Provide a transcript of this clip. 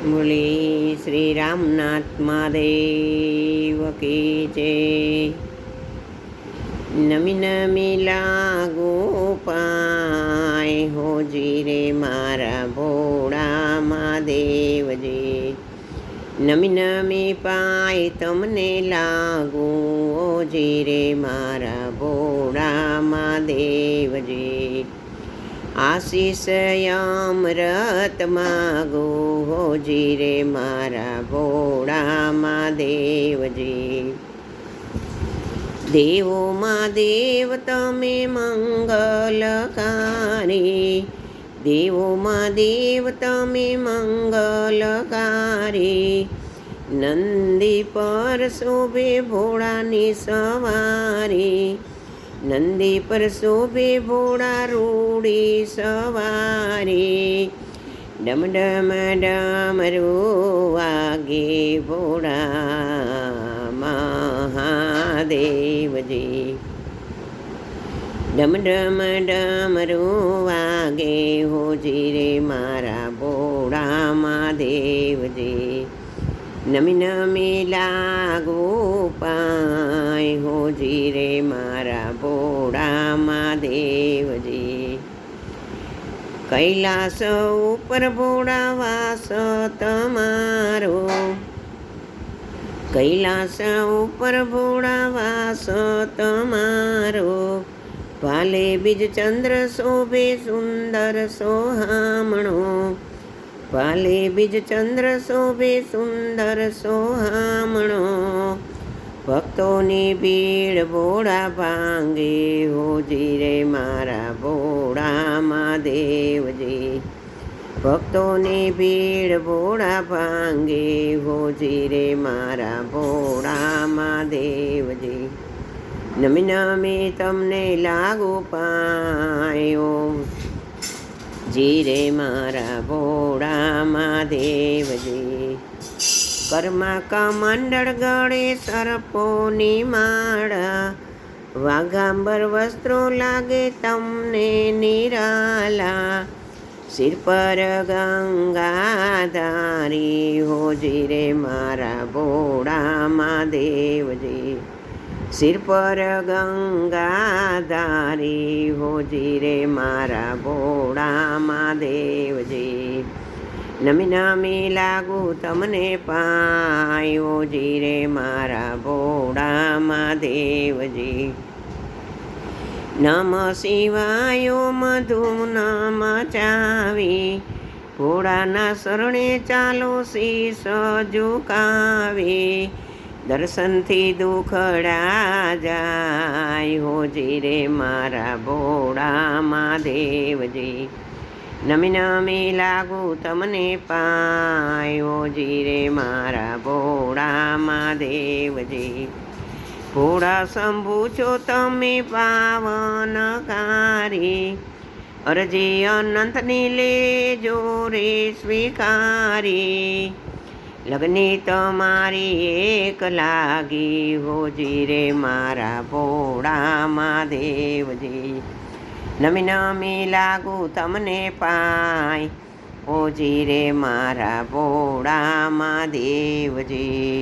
બોલી શ્રી રામનાથ મહાદેવ કી જય નમી નમી લાગો પાય હોજી રે મારા ભોળા મહાદેવજી નમી નમી પાય તમને લાગો ઓજી રે મારા ભોળા મહાદેવજી આશીષ અમૃત માગો હોજી રે મારા ભોળા મહાદેવજી દેવોમાં દેવ, તમે મંગલકારી. દેવોમાં દેવ, તમે મંગલકારી. નંદી પર શોભે ભોળાની સવારી. નંદી પર શોભે ભોળા રૂડી સવારી ડમ ડમ ડમરો વાગે ભોળા મહાદેવજી ડમ ડમ ડમરો વાગે હોજી રે મારા ભોળા મહાદેવજી નમી નમી લાગો પાય હોજી રે મારા ભોળા મહાદેવજી કૈલાસ ઉપર ભોળા વાસ તમારો. કૈલાસ ઉપર ભોળા વાસ તમારો. ભાલે બીજ ચંદ્ર શોભે સુંદર સોહામણો. ભાલે બીજ ચંદ્ર શોભે સુંદર સોહામણો. ભક્તોની ભીડ ભોળા ભાંગે હોજી રે મારા ભોળા મહાદેવજી. ભક્તોની ભીડ ભોળા ભાંગે હોજી રે મારા ભોળા મહાદેવજી. નમી નમી તમને લાગુ પાયો. જીરે મારા ભોળા મહાદેવજી કર્મા કમંડળ ગળે સર્પોની માળા. વાઘાંબર વસ્ત્રો લાગે તમને નિરાલા. સિર પર ગંગાધારી હોજી રે મારા ભોળા મહાદેવજી સિર પર ગંગાધારી હોજી રે મારા ભોળા મહાદેવજી નમી નમી લાગુ તમને પાયો જી રે મારા ભોળા મહાદેવજી નમ શિવાયો મધુ નમ ચાવી. ભોળાના શરણે ચાલો શીશ ઝુકાવી. દર્શનથી દુખડા જાય હોજી રે મારા ભોળા મહાદેવજી નમી નમી લાગુ તમને પાયો જી રે મારા ભોળા મહાદેવજી ભોળા શંભુ છો તમે પાવનકારી. અરજી અનંતની લેજો રે સ્વીકારી. લગ્ની તમારી એક લાગી હોજી રે મારા ભોળા મહાદેવજી નમી નમી લાગુ તમને પાય ઓજી રે મારા ભોળા મહાદેવજી